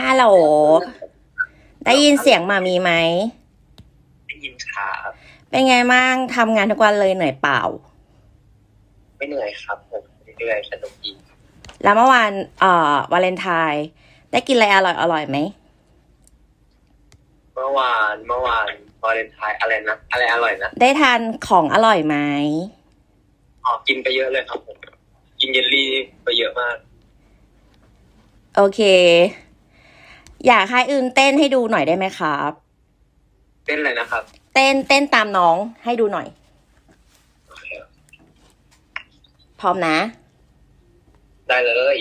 ฮัลโหล ได้ยินเสียงมามีไหม ได้ยินครับเป็นไงบ้างทำงานทุกวันเลยเหนื่อยเปล่า ไม่เหนื่อยครับผมเรื่อยๆสนุกดีแล้วเมื่อวานเอ่อวาเลนไทน์ได้กินอะไรอร่อยอร่อยไหม เมื่อวานเมื่อวานวาเลนไทน์อะไรนะอะไรอร่อยนะได้ทานของอร่อยไหมอ๋อกินไปเยอะเลยครับผมกินเยลลี่ไปเยอะมาก โอเค อยากให้อื่นเต้นให้ดูหน่อยได้ไหมครับ เต้นอะไรนะครับ เต้นเต้นตามน้องให้ดูหน่อยโอเคพร้อมนะ ได้เลย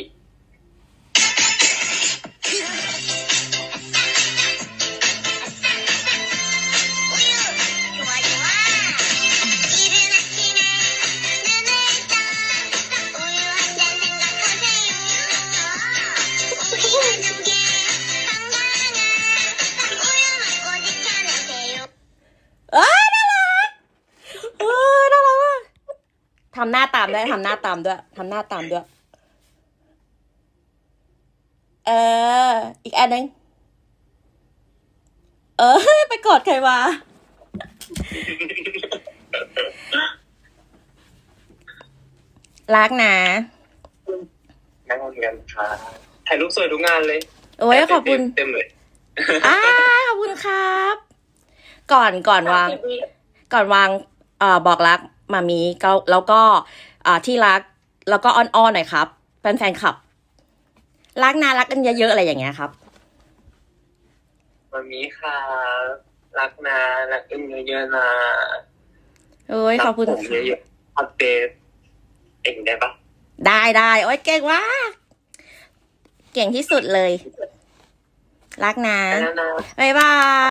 ทำหน้าตามด้วยทำหน้าตามด้วยทำหน้าตามด้วย เออ อีกอันหนึ่งเออ ไปกอดใครมารักนะนั่งทำงานครับถ่ายรูปสวยทุกงานเลย โอ้ยขอบคุณเต็มเลยอ้าขอบคุณครับ ก่อนก่อนวาง ก่อนวาง เอ่อบอกรัก มามีก็แล้วก็อ่าที่รักแล้วก็อ้อนๆหน่อยครับแฟนๆขับ รักนารักกันเยอะๆอะไรอย่างเงี้ยครับมามีค่ะรักนะรักอึ้งเยอะๆนะโอ้ยขอบคุณรักผมค่ะเยอะๆอัปเดตเองได้ปะได้ได้โอ้ยเก่งว่ากเก่งที่สุดเลย รักนะได้แล้วนะบ๊ายบาย